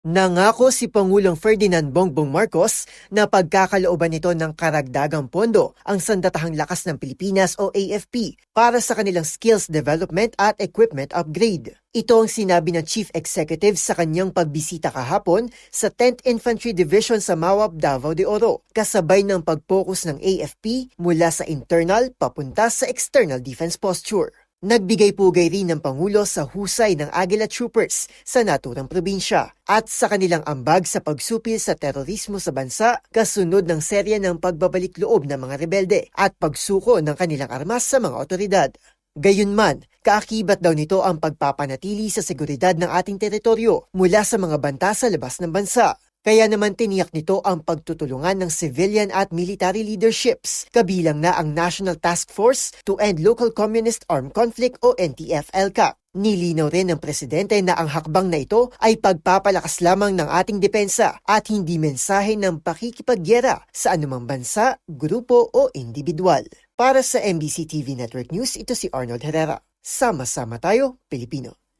Nangako si Pangulong Ferdinand Bongbong Marcos na pagkakalooban nito ng karagdagang pondo ang Sandatahang Lakas ng Pilipinas o AFP para sa kanilang skills development at equipment upgrade. Ito ang sinabi ng Chief Executive sa kanyang pagbisita kahapon sa 10th Infantry Division sa Mawab, Davao de Oro, kasabay ng pag-focus ng AFP mula sa internal papunta sa external defense posture. Nagbigay pugay rin ng Pangulo sa husay ng Agila Troopers sa naturang probinsya at sa kanilang ambag sa pagsupil sa terorismo sa bansa kasunod ng serya ng pagbabalik loob ng mga rebelde at pagsuko ng kanilang armas sa mga otoridad. Gayunman, kaakibat daw nito ang pagpapanatili sa seguridad ng ating teritoryo mula sa mga banta sa labas ng bansa. Kaya naman tiniyak nito ang pagtutulungan ng civilian at military leaderships, kabilang na ang National Task Force to End Local Communist Armed Conflict o NTF-ELCA. Nilinaw rin ng presidente na ang hakbang na ito ay pagpapalakas lamang ng ating depensa at hindi mensahe ng pakikipagyera sa anumang bansa, grupo o individual. Para sa MBC TV Network News, ito si Arnold Herrera. Sama-sama tayo, Pilipino.